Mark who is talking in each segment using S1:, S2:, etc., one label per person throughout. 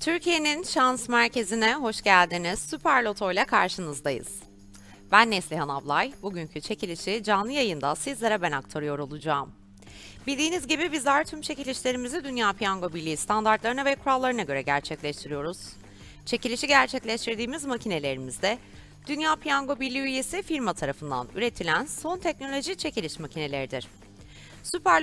S1: Türkiye'nin şans merkezine hoş geldiniz. Süper Loto ile karşınızdayız. Ben Neslihan Ablay. Bugünkü çekilişi canlı yayında sizlere ben aktarıyor olacağım. Bildiğiniz gibi bizler tüm çekilişlerimizi Dünya Piyango Birliği standartlarına ve kurallarına göre gerçekleştiriyoruz. Çekilişi gerçekleştirdiğimiz makinelerimizde Dünya Piyango Birliği üyesi firma tarafından üretilen son teknoloji çekiliş makineleridir. Süper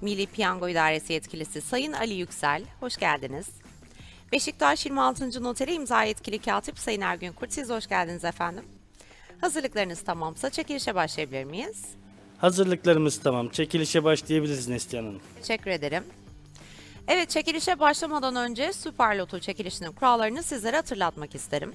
S1: Milli Piyango İdaresi Yetkilisi Sayın Ali Yüksel, hoş geldiniz. Beşiktaş 26. Noteri imza yetkili katip Sayın Ergün Kurt, siz hoş geldiniz efendim. Hazırlıklarınız tamamsa çekilişe başlayabilir miyiz?
S2: Hazırlıklarımız tamam. Çekilişe başlayabiliriz Neslihan Hanım.
S1: Teşekkür ederim. Evet, çekilişe başlamadan önce Süper Loto çekilişinin kurallarını sizlere hatırlatmak isterim.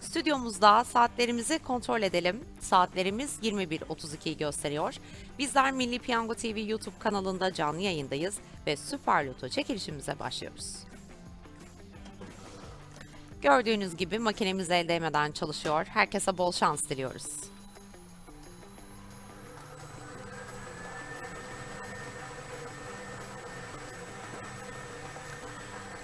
S1: Stüdyomuzda saatlerimizi kontrol edelim. Saatlerimiz 21.32'yi gösteriyor. Bizler Milli Piyango TV YouTube kanalında canlı yayındayız ve Süper Loto çekilişimize başlıyoruz. Gördüğünüz gibi makinemiz el değmeden çalışıyor. Herkese bol şans diliyoruz.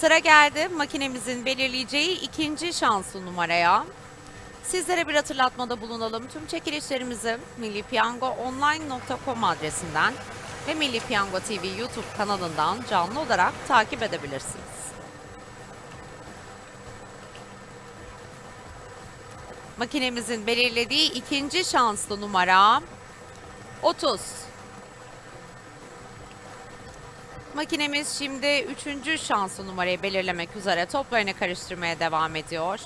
S1: Sıra geldi makinemizin belirleyeceği ikinci şanslı numaraya. Sizlere bir hatırlatmada bulunalım. Tüm çekilişlerimizi millipiyangoonline.com adresinden ve Milli Piyango TV YouTube kanalından canlı olarak takip edebilirsiniz. Makinemizin belirlediği ikinci şanslı numara 30. Makinemiz şimdi üçüncü şanslı numarayı belirlemek üzere toplarını karıştırmaya devam ediyor.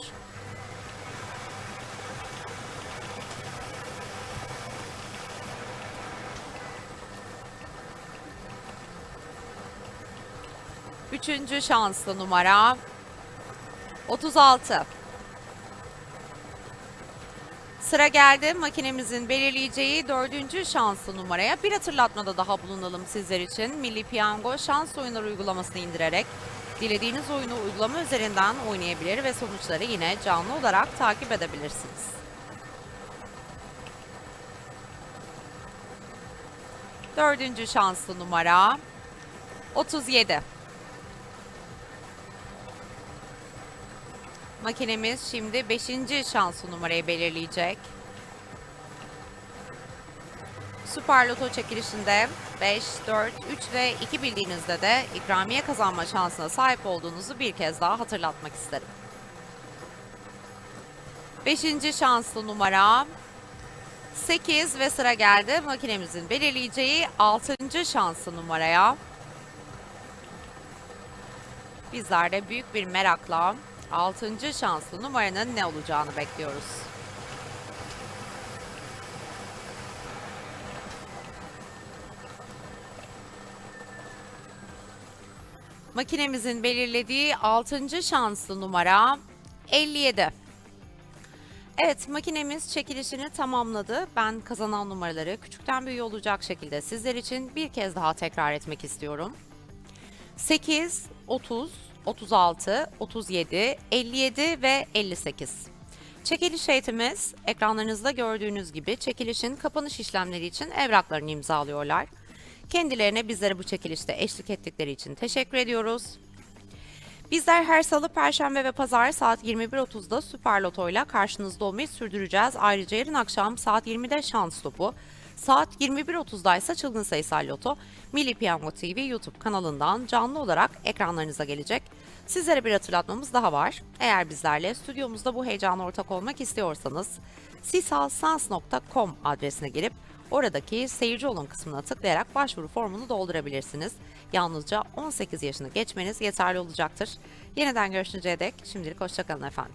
S1: Üçüncü şanslı numara 36. Sıra geldi makinemizin belirleyeceği dördüncü şanslı numaraya. Bir hatırlatmada daha bulunalım sizler için. Milli Piyango şans oyunları uygulamasını indirerek dilediğiniz oyunu uygulama üzerinden oynayabilir ve sonuçları yine canlı olarak takip edebilirsiniz. Dördüncü şanslı numara 37. Makinemiz şimdi 5. şanslı numarayı belirleyecek. Süper Loto çekilişinde 5, 4, 3 ve 2 bildiğinizde de ikramiye kazanma şansına sahip olduğunuzu bir kez daha hatırlatmak isterim. 5. şanslı numara 8 ve sıra geldi makinemizin belirleyeceği 6. şanslı numaraya. Bizler de büyük bir merakla 6. şanslı numaranın ne olacağını bekliyoruz. Makinemizin belirlediği 6. şanslı numara 57. Evet, makinemiz çekilişini tamamladı. Ben kazanan numaraları küçükten büyüğe olacak şekilde sizler için bir kez daha tekrar etmek istiyorum. 8, 30, 36, 37, 57 ve 58. Çekiliş heyetimiz ekranlarınızda gördüğünüz gibi çekilişin kapanış işlemleri için evraklarını imzalıyorlar. Kendilerine bizlere bu çekilişte eşlik ettikleri için teşekkür ediyoruz. Bizler her salı, perşembe ve pazar saat 21.30'da Süper Loto ile karşınızda olmayı sürdüreceğiz. Ayrıca yarın akşam saat 20'de Şans Topu, saat 21.30'da ise Çılgın Sayısal Loto, Milli Piyango TV YouTube kanalından canlı olarak ekranlarınıza gelecek. Sizlere bir hatırlatmamız daha var. Eğer bizlerle stüdyomuzda bu heyecana ortak olmak istiyorsanız sisalsans.com adresine girip Oradaki seyirci olun kısmına tıklayarak başvuru formunu doldurabilirsiniz. Yalnızca 18 yaşını geçmeniz yeterli olacaktır. Yeniden görüşünceye dek şimdilik hoşçakalın efendim.